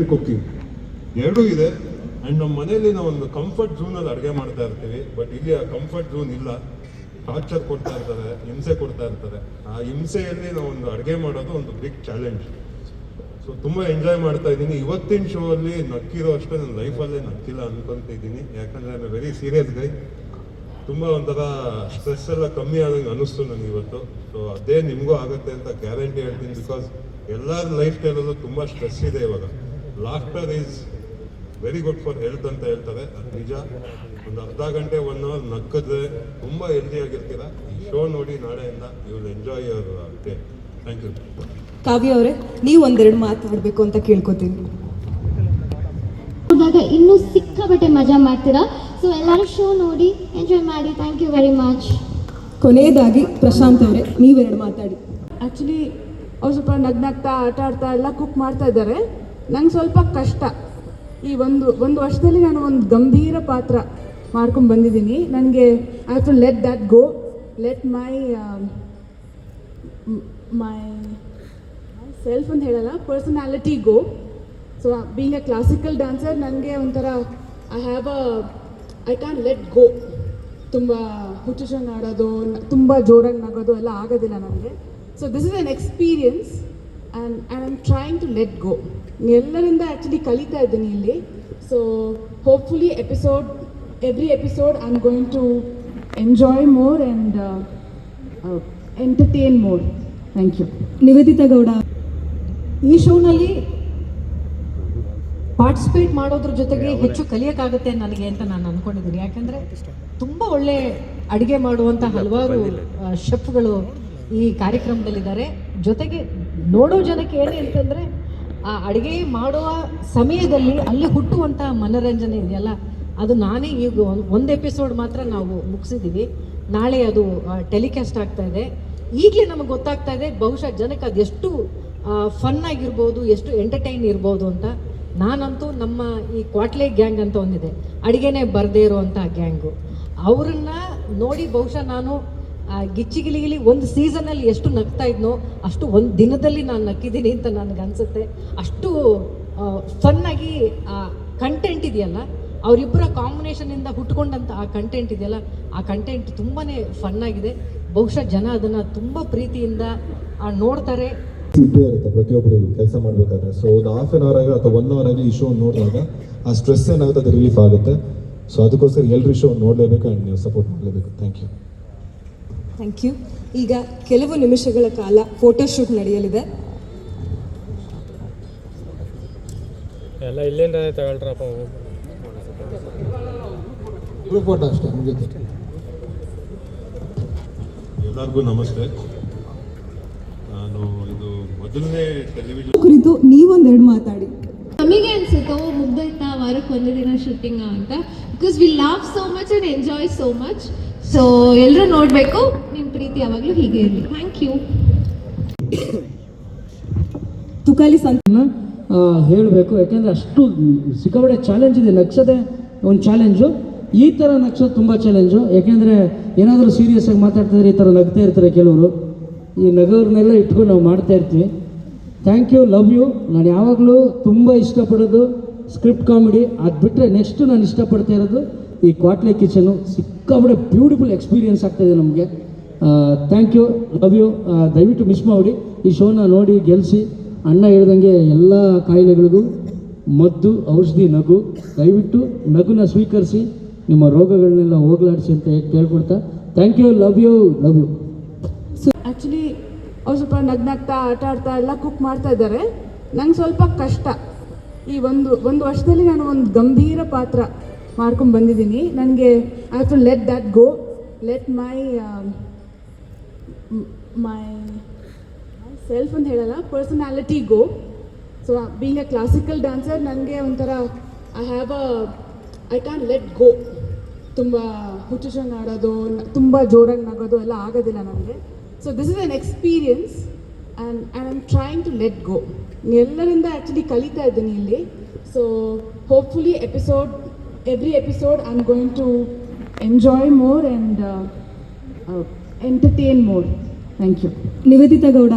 Cooking ಎರಡೂ ಇದೆ. And ನಮ್ಮ ಮನೆಯಲ್ಲಿ ನಾವು ಒಂದು ಕಂಫರ್ಟ್ ಝೋನಲ್ಲಿ ಅಡುಗೆ ಮಾಡ್ತಾ ಇರ್ತೀವಿ. ಬಟ್ ಇಲ್ಲಿ ಆ ಕಂಫರ್ಟ್ ಝೋನ್ ಇಲ್ಲ. ಟಾರ್ಚರ್ ಕೊಡ್ತಾ ಇರ್ತಾರೆ ಹಿಂಸೆ ಕೊಡ್ತಾ ಇರ್ತಾರೆ ಆ ಹಿಂಸೆಯಲ್ಲಿ ನಾವು ಒಂದು ಅಡುಗೆ ಮಾಡೋದು ಒಂದು ಬಿಗ್ ಚಾಲೆಂಜ್ ಸೊ ತುಂಬ ಎಂಜಾಯ್ ಮಾಡ್ತಾ ಇದ್ದೀನಿ. ಇವತ್ತಿನ ಶೋ ಅಲ್ಲಿ ನಕ್ಕಿರೋ ಅಷ್ಟೇ ನನ್ನ ಲೈಫಲ್ಲೇ ನಕ್ಕಿಲ್ಲ ಅನ್ಕೊಂತ ಇದ್ದೀನಿ. ಯಾಕಂದರೆ ನಾನು ವೆರಿ ಸೀರಿಯಸ್ ಗೈ ತುಂಬ ಒಂಥರ ಸ್ಟ್ರೆಸ್ ಎಲ್ಲ ಕಮ್ಮಿ ಆದಂಗೆ ಅನಿಸ್ತು ನನಗೆ ಇವತ್ತು. ಸೊ ಅದೇ ನಿಮಗೂ ಆಗುತ್ತೆ ಅಂತ ಗ್ಯಾರಂಟಿ ಹೇಳ್ತೀನಿ ಬಿಕಾಸ್ ಎಲ್ಲರ ಲೈಫ್ ಸ್ಟೈಲಲ್ಲೂ ತುಂಬ ಸ್ಟ್ರೆಸ್ ಇದೆ ಇವಾಗ. Laughter is very good for health ಅಂತ ಹೇಳ್ತಾರೆ. ಅದು ನಿಜ. ಒಂದು ಅರ್ಧ ಗಂಟೆ ಒನ್ ಅವರ್ ನಕ್ಕಿದ್ರೆ ತುಂಬ ಹೆಲ್ದಿ ಆಗಿರ್ತೀರ. ಈ ಶೋ ನೋಡಿ ನಾಳೆಯಿಂದ you will enjoy your day thank you Kavya ಅವರೇ ನೀವು ಒಂದೆರಡು ಮಾತಾಡಬೇಕು ಅಂತ ಕೇಳ್ಕೊತೀನಿ. ಹೋದಾಗ ಇನ್ನೂ ಸಿಕ್ಕಾಪಟ್ಟೆ ಮಜಾ ಮಾಡ್ತೀರಾ? ಸೊ ಎಲ್ಲರೂ ಶೋ ನೋಡಿ ಎಂಜಾಯ್ ಮಾಡಿ. ಥ್ಯಾಂಕ್ ಯು ವೆರಿ ಮಚ್ ಕೊನೆಯದಾಗಿ ಪ್ರಶಾಂತ್ ಅವರೇ ನೀವೆರಡು ಮಾತಾಡಿ. ಆ್ಯಕ್ಚುಲಿ ಅವ್ರು ಸ್ವಲ್ಪ ನಗ್ನಾಗ್ತಾ ಆಟ ಆಡ್ತಾ ಎಲ್ಲ ಕುಕ್ ಮಾಡ್ತಾ ಇದ್ದಾರೆ. ನಂಗೆ ಸ್ವಲ್ಪ ಕಷ್ಟ. ಈ ಒಂದು ಒಂದು ವರ್ಷದಲ್ಲಿ ನಾನು ಒಂದು ಗಂಭೀರ ಪಾತ್ರ ಮಾಡ್ಕೊಂಡು ಬಂದಿದ್ದೀನಿ. ನನಗೆ I have to let that go let my myself ಅಂತ ಹೇಳಲ್ಲ personality go so being a classical dancer ನನಗೆ ಒಂಥರ I have uh I can let go ತುಂಬ ಹುಚ್ಚುಚನ್ ಆಡೋದು, ತುಂಬ ಜೋರಾಗಿ ನಗೋದು ಎಲ್ಲ ಆಗೋದಿಲ್ಲ ನನಗೆ. So this is an experience and I am trying to let go ಎಲ್ಲರಿಂದ ಆ್ಯಕ್ಚುಲಿ ಕಲಿತಾ ಇದ್ದೀನಿ ಇಲ್ಲಿ. So hopefully episode every episode I am going to enjoy more and entertain more thank you Nivedita Gowda. ಈ ಶೋನಲ್ಲಿ participate ಮಾಡೋದ್ರ ಜೊತೆಗೆ ಹೆಚ್ಚು ಕಲಿಯೋಕ್ಕಾಗುತ್ತೆ ನನಗೆ ಅಂತ ನಾನು ಅನ್ಕೊಂಡಿದ್ದೀನಿ. ಯಾಕಂದರೆ ತುಂಬ ಒಳ್ಳೆ ಅಡುಗೆ ಮಾಡುವಂಥ ಹಲವಾರು ಶೆಫ್ಗಳು ಈ ಕಾರ್ಯಕ್ರಮದಲ್ಲಿದ್ದಾರೆ. ಜೊತೆಗೆ ನೋಡೋ ಜನಕ್ಕೆ ಏನೇ ಅಂತಂದರೆ ಆ ಅಡುಗೆ ಮಾಡುವ ಸಮಯದಲ್ಲಿ ಅಲ್ಲಿ ಹುಟ್ಟುವಂಥ ಮನೋರಂಜನೆ ಇದೆಯಲ್ಲ, ಅದು ನಾನೇ ಈಗ ಒಂದು ಎಪಿಸೋಡ್ ಮಾತ್ರ ನಾವು ಮುಗಿಸಿದ್ದೀವಿ. ನಾಳೆ ಅದು ಟೆಲಿಕಾಸ್ಟ್ ಆಗ್ತಾ ಇದೆ. ಈಗಲೇ ನಮಗೆ ಗೊತ್ತಾಗ್ತಾ ಇದೆ, ಬಹುಶಃ ಜನಕ್ಕೆ ಅದೆಷ್ಟು ಫನ್ ಆಗಿರ್ಬೋದು, ಎಷ್ಟು ಎಂಟರ್ಟೈನ್ ಇರ್ಬೋದು ಅಂತ. ನಾನಂತೂ ನಮ್ಮ ಈ ಕ್ವಾಟ್ಲೆ ಗ್ಯಾಂಗ್ ಅಂತ ಒಂದಿದೆ. ಅಡುಗೆನೇ ಬರದೇ ಇರುವಂಥ ಗ್ಯಾಂಗು ಅವರನ್ನು ನೋಡಿ ಬಹುಶಃ ನಾನು ಆ, ಗಿಚ್ಚಿಗಿಲಿಗಿಲಿ ಒಂದು ಸೀಸನಲ್ಲಿ ಎಷ್ಟು ನಗ್ತಾ ಇದ್ನೋ ಅಷ್ಟು ಒಂದು ದಿನದಲ್ಲಿ ನಾನು ನಕ್ಕಿದ್ದೀನಿ ಅಂತ ನನಗೆ ಅನ್ಸುತ್ತೆ ಅಷ್ಟು ಫನ್ನಾಗಿ ಆ ಕಂಟೆಂಟ್ ಇದೆಯಲ್ಲ ಅವರಿಬ್ಬರ ಕಾಂಬಿನೇಷನಿಂದ ಹುಟ್ಕೊಂಡಂಥ ಆ ಕಂಟೆಂಟ್ ಇದೆಯಲ್ಲ ಆ ಕಂಟೆಂಟ್ ತುಂಬಾ ಫನ್ನಾಗಿದೆ. ಬಹುಶಃ ಜನ ಅದನ್ನು ತುಂಬ ಪ್ರೀತಿಯಿಂದ ನೋಡ್ತಾರೆ. ಇರುತ್ತೆ ಪ್ರತಿಯೊಬ್ಬರು ಕೆಲಸ ಮಾಡಬೇಕಾದ್ರೆ. ಸೊ ಒಂದು ಹಾಫ್ ಆನ್ ಅವರ್ ಆಗಲಿ ಅಥವಾ ಒನ್ ಅವರ್ ಆಗಲಿ ಈ ಶೋ ನೋಡಿದಾಗ ಆ ಸ್ಟ್ರೆಸ್ ಏನಾಗುತ್ತೆ ಅದು ರಿಲೀಫ್ ಆಗುತ್ತೆ. ಸೊ ಅದಕ್ಕೋಸ್ಕರ ಎಲ್ಲರೂ ಶೋ ನೋಡಲೇಬೇಕು ಆ್ಯಂಡ್ ನೀವು ಸಪೋರ್ಟ್ ಮಾಡಲೇಬೇಕು. ಥ್ಯಾಂಕ್ ಯು ಥ್ಯಾಂಕ್ ಯು ಈಗ ಕೆಲವು ನಿಮಿಷಗಳ ಕಾಲ ಫೋಟೋಶೂಟ್ ನಡೆಯಲಿದೆ. ಎಲ್ಲ ಇಲ್ಲಿಂದ ತಗೊಳ್ರಪ್ಪ ಫೋಟೋ ಅಷ್ಟೇ ಮುಗಿತು ಎಲ್ಲರಿಗೂ ನಮಸ್ತೆ. ನಾನು ಇದು ಮೊದಲನೇ ಟೆಲಿವಿಷನ್ ಕುರಿತು ನೀವೊಂದೆರಡು ಮಾತಾಡಿ. ನಮಗೆ ಅನ್ಸುತ್ತೆ ಓ ಮುಗ್ದೈತಾ ವಾರಕ್ಕೆ ಒಂದು ದಿನ ಶೂಟಿಂಗ್ ಅಂತ? Because we love so much and enjoy so much so ಎಲ್ಲರೂ ನೋಡಬೇಕು. ನಿಮ್ಮ ಪ್ರೀತಿ ಯಾವಾಗಲೂ ಹೀಗೆ ಇರಲಿ. ಥ್ಯಾಂಕ್ ಯು ತುಕಾಲಿ ಸಂತ ಹೇಳಬೇಕು. ಯಾಕೆಂದರೆ ಅಷ್ಟು ಸಿಕ್ಕಾಪಟ್ಟೆ ಚಾಲೆಂಜ್ ಇದೆ. ನಕ್ಷತೆ ಒಂದು ಚಾಲೆಂಜು ಈ ಥರ ನಗ್ಸೋದು ತುಂಬ ಚಾಲೆಂಜು ಯಾಕೆಂದರೆ ಏನಾದರೂ ಸೀರಿಯಸ್ ಆಗಿ ಮಾತಾಡ್ತಿದ್ರೆ ಈ ಥರ ನಗ್ತಾ ಇರ್ತಾರೆ ಕೆಲವರು. ಈ ನಗೋರ್ನೆಲ್ಲ ಇಟ್ಕೊಂಡು ನಾವು ಮಾಡ್ತಾ ಇರ್ತೀವಿ. ಥ್ಯಾಂಕ್ ಯು ಲವ್ ಯು ನಾನು ಯಾವಾಗಲೂ ತುಂಬ ಇಷ್ಟಪಡೋದು ಸ್ಕ್ರಿಪ್ಟ್ ಕಾಮಿಡಿ ಅದು ಬಿಟ್ಟರೆ ನೆಕ್ಸ್ಟ್ ನಾನು ಇಷ್ಟಪಡ್ತಾ ಇರೋದು ಈ ಕ್ವಾಟ್ಲೆ ಕಿಚನು ಸಿಕ್ಕಾಪಟ್ಟೆ ಬ್ಯೂಟಿಫುಲ್ ಎಕ್ಸ್ಪೀರಿಯನ್ಸ್ ಆಗ್ತಾಯಿದೆ ನಮಗೆ. ಥ್ಯಾಂಕ್ ಯು ಲವ್ ಯು ದಯವಿಟ್ಟು ಮಿಸ್ ಮಾಡಿ. ಈ ಶೋನ ನೋಡಿ ಗೆಲ್ಲಿಸಿ ಅಣ್ಣ ಹೇಳ್ದಂಗೆ ಎಲ್ಲ ಕಾಯಿಲೆಗಳಿಗೂ ಮದ್ದು, ಔಷಧಿ, ನಗು. ದಯವಿಟ್ಟು ನಗುನ ಸ್ವೀಕರಿಸಿ, ನಿಮ್ಮ ರೋಗಗಳನ್ನೆಲ್ಲ ಹೋಗ್ಲಾಡಿಸಿ ಅಂತ ಕೇಳ್ಕೊಡ್ತಾ. Thank you love you love you so actually ಅವ್ರು ಸ್ವಲ್ಪ ನಗ್ನಾಗ್ತಾ, ಆಟ ಆಡ್ತಾ ಎಲ್ಲ ಕುಕ್ ಮಾಡ್ತಾ ಇದ್ದಾರೆ. ನಂಗೆ ಸ್ವಲ್ಪ ಕಷ್ಟ. ಈ ಒಂದು ಒಂದು ವರ್ಷದಲ್ಲಿ ನಾನು ಒಂದು ಗಂಭೀರ ಪಾತ್ರ. ಮಾಡ್ಕೊಂಡು ಬಂದಿದ್ದೀನಿ. ನನಗೆ I to let that go let my myself ಅಂತ ಹೇಳಲ್ಲ personality go so being a classical dancer ನನಗೆ ಒಂಥರ I have uh I can let go ತುಂಬ ಹುಚ್ಚುಚಂಗ್ ಆಡೋದು, ತುಂಬ ಜೋರಾಗಿ ನಗೋದು ಎಲ್ಲ ಆಗೋದಿಲ್ಲ ನನಗೆ. So this is an experience and and I'm trying to let go ಎಲ್ಲರಿಂದ ಆ್ಯಕ್ಚುಲಿ ಕಲಿತಾ ಇದ್ದೀನಿ ಇಲ್ಲಿ. So hopefully episode every episode I'm going to enjoy more and uh, uh, entertain more. Thank you. Nivedita Gowda.